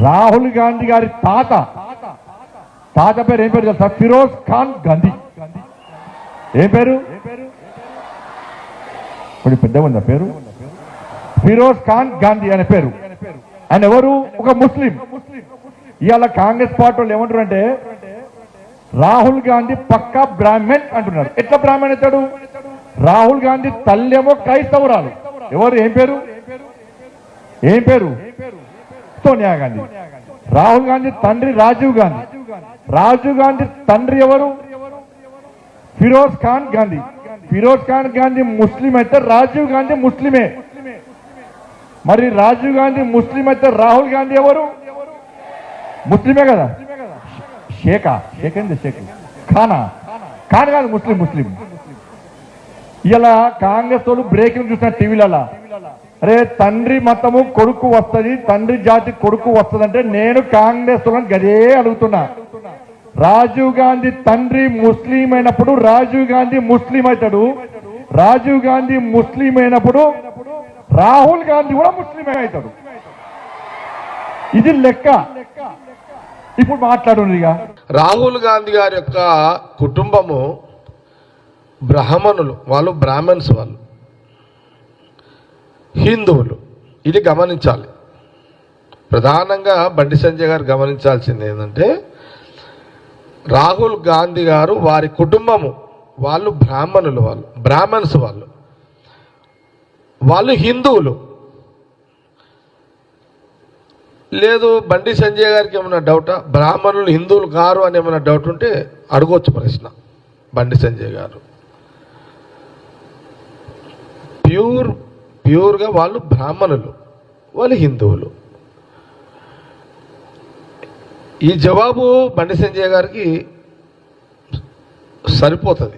రాహుల్ గాంధీ గారి తాత. తాత పేరు ఏం పేరు తెలుసా? ఫిరోజ్ ఖాన్ గాంధీ. ఏం పేరు? కొంచెం పెద్ద ఉందా పేరు? ఫిరోజ్ ఖాన్ గాంధీ అనే పేరు. ఆయన ఎవరు? ఒక ముస్లిం. ఇవాళ కాంగ్రెస్ పార్టీ వాళ్ళు ఏమంటారు అంటే రాహుల్ గాంధీ పక్కా బ్రాహ్మణ్ అంటున్నారు. ఎట్లా బ్రాహ్మణ్ అవుతాడు? రాహుల్ గాంధీ తల్లేమో క్రైస్తవురాలు. ఎవరు? ఏం పేరు? ఏం పేరు? సోనియా గాంధీ. రాహుల్ గాంధీ తండ్రి రాజీవ్ గాంధీ. రాజీవ్ గాంధీ తండ్రి ఎవరు? ఫిరోజ్ ఖాన్ గాంధీ. ఫిరోజ్ ఖాన్ గాంధీ ముస్లిం అయితే రాజీవ్ గాంధీ ముస్లిమే. మరి రాజీవ్ గాంధీ ముస్లిం అయితే రాహుల్ గాంధీ ఎవరు? ముస్లిమే కదా. షేకా. షేక్ ఏంది షేక్? ఖానా. ఖాన్ కాదు ముస్లిం ముస్లిం. ఇలా కాంగ్రెస్ వాళ్ళు బ్రేకింగ్ చూసిన టీవీలలో అరే తండ్రి మతము కొడుకు వస్తుంది తండ్రి జాతి కొడుకు వస్తుంది అంటే నేను కాంగ్రెస్ వాళ్ళని గదే అడుగుతున్నా. రాజీవ్ గాంధీ తండ్రి ముస్లిం అయినప్పుడు రాజీవ్ గాంధీ ముస్లిం అవుతాడు. రాజీవ్ గాంధీ ముస్లిం అయినప్పుడు రాహుల్ గాంధీ కూడా ముస్లిం అవుతాడు. ఇది లెక్క. ఇప్పుడు మాట్లాడు ఇక. రాహుల్ గాంధీ గారి యొక్క కుటుంబము బ్రాహ్మణులు వాళ్ళు బ్రాహ్మణ్స్ వాళ్ళు. హిందువులు. ఇది గమనించాలి. ప్రధానంగా బండి సంజయ్ గారు గమనించాల్సింది ఏంటంటే రాహుల్ గాంధీ గారు వారి కుటుంబము వాళ్ళు బ్రాహ్మణులు వాళ్ళు బ్రాహ్మణ్స్ వాళ్ళు. వాళ్ళు హిందువులు. లేదు బండి సంజయ్ గారికి ఏమైనా డౌటా? బ్రాహ్మణులు హిందువులు కారు అని ఏమైనా డౌట్ ఉంటే అడగొచ్చు ప్రశ్న బండి సంజయ్ గారు. ప్యూర్ ప్యూర్గా వాళ్ళు బ్రాహ్మణులు వాళ్ళు హిందువులు. ఈ జవాబు బండి సంజయ్ గారికి సరిపోతుంది.